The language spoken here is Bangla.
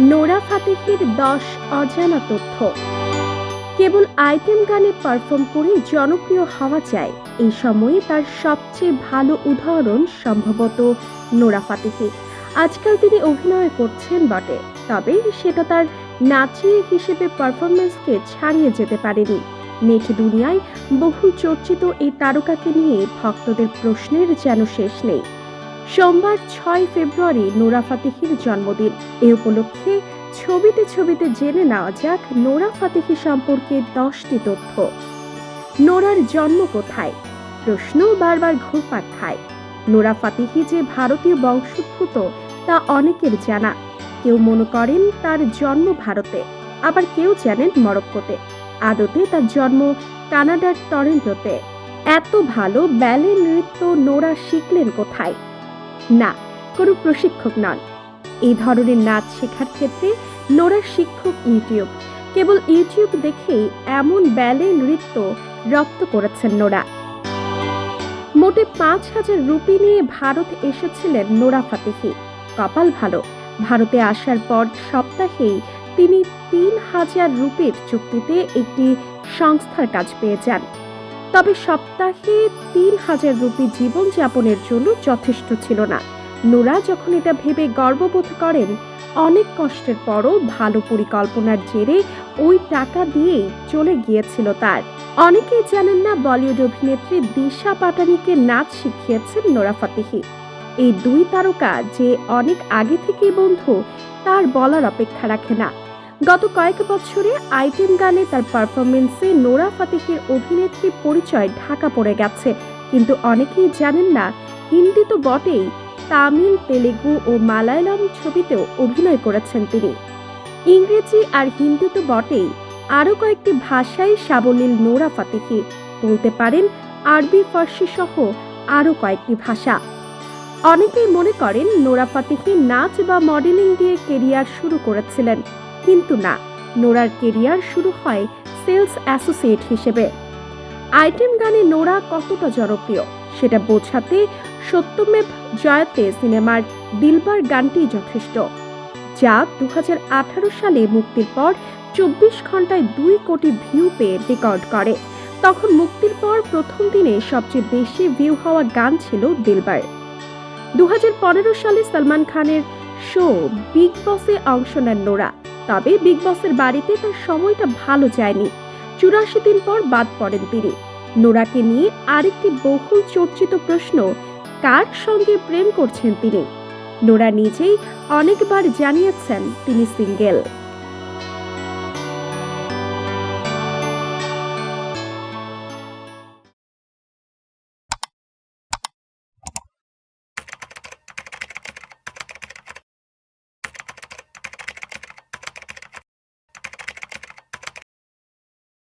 নোরা ফাতেহির দশ অজানা তথ্য। কেবল আইটেম গানে পারফর্ম করে জনপ্রিয় হওয়া যায়। এই সময়ে তার সবচেয়ে ভালো উদাহরণ সম্ভবত নোরা ফাতেহি। আজকাল তিনি অভিনয় করছেন বটে, তবে সেটা তার নাচিয়ে হিসেবে পারফরমেন্সকে ছাড়িয়ে যেতে পারেনি। নেট দুনিয়ায় বহুল চর্চিত এই তারকাকে নিয়ে ভক্তদের প্রশ্নের যেন শেষ নেই। সোমবার ছয় ফেব্রুয়ারি নোরা ফাতেহির জন্মদিন। এ উপলক্ষে ছবিতে ছবিতে জেনে নেওয়া যাক নোরা ফাতেহি সম্পর্কে দশটি তথ্য। নোরার জন্ম কোথায়? প্রশ্ন বারবার ঘুরপাক খায়। নোরা ফাতেহি যে ভারতীয় বংশোদ্ভূত তা অনেকের জানা। কেউ মনে করেন তার জন্ম ভারতে, আবার কেউ জানেন মরক্কোতে। আদতে তার জন্ম কানাডার টরেন্টোতে। এত ভালো ব্যালে নৃত্য নোরা শিখলেন কোথায়? না, কোনো প্রশিক্ষক নন। এই ধরনের নাচ শেখার ক্ষেত্রে নোরার শিক্ষক ইউটিউব। কেবল ইউটিউব দেখেই এমন ব্যালে নৃত্য রপ্ত করেছেন নোরা। মোটে পাঁচ হাজার রুপি নিয়ে ভারত এসেছিলেন নোরা ফাতেহি। কপাল ভালো। ভারতে আসার পর সপ্তাহেই তিনি তিন হাজার রুপির চুক্তিতে একটি সংস্থার কাজ পেয়ে যান। তবে সপ্তাহে তিন হাজার রুপি জীবনযাপনের জন্য যথেষ্ট ছিল না। নোরা যখন এটা ভেবে গর্ববোধ করেন, অনেক কষ্টের পরও ভালো পরিকল্পনার জেরে ওই টাকা দিয়েই চলে গিয়েছিল তার। অনেকেই জানেন না বলিউড অভিনেত্রী দিশা পাটানিকে নাচ শিখিয়েছেন নোরা ফাতেহি। এই দুই তারকা যে অনেক আগে থেকেই বন্ধু, তার বলার অপেক্ষা রাখে না। গত কয়েক বছরে আইটেম গানে তার পারফরমেন্সে নোরা ফাতেহির অভিনেত্রী পরিচয় ঢাকা পড়ে গেছে। কিন্তু অনেকেই জানেন না, হিন্দি তো বটেই, তামিল, তেলেগু ও মালায়ালাম ছবিতেও অভিনয় করেছেন তিনি। ইংরেজি আর হিন্দি তো বটেই, আরও কয়েকটি ভাষায় সাবলীল নোরা ফাতেহি বলতে পারেন, আরবি, ফার্সি সহ আরও কয়েকটি ভাষা। অনেকেই মনে করেন নোরা ফাতেহি নাচ বা মডেলিং দিয়ে কেরিয়ার শুরু করেছিলেন। কিন্তু না। নোরার কেরিয়ার শুরু হয় সেলস অ্যাসোসিয়েট হিসেবে। আইটেম গানে নোরা কতটা জনপ্রিয়, সেটা বোঝাতে সত্যমেব জয়াতে সিনেমার দিলবার গানটি যথেষ্ট। যা দু সালে মুক্তির পর চব্বিশ ঘন্টায় দুই কোটি ভিউ পেয়ে রেকর্ড করে। তখন মুক্তির পর প্রথম দিনে সবচেয়ে বেশি ভিউ হওয়া গান ছিল দিলবার। দু হাজার পনেরো সালে সালমান খানের শো বিগ বসে অংশ নেন নোরা। তবে বিগ বসের বাড়িতে তার সময়টা ভালো যায়নি। চুরাশি দিন পর বাদ পড়েন তিনি। নোরাকে নিয়ে আরেকটি বহুল চর্চিত প্রশ্ন, কার সঙ্গে প্রেম করছেন তিনি? নোরা নিজেই অনেকবার জানিয়েছেন তিনি সিঙ্গেল।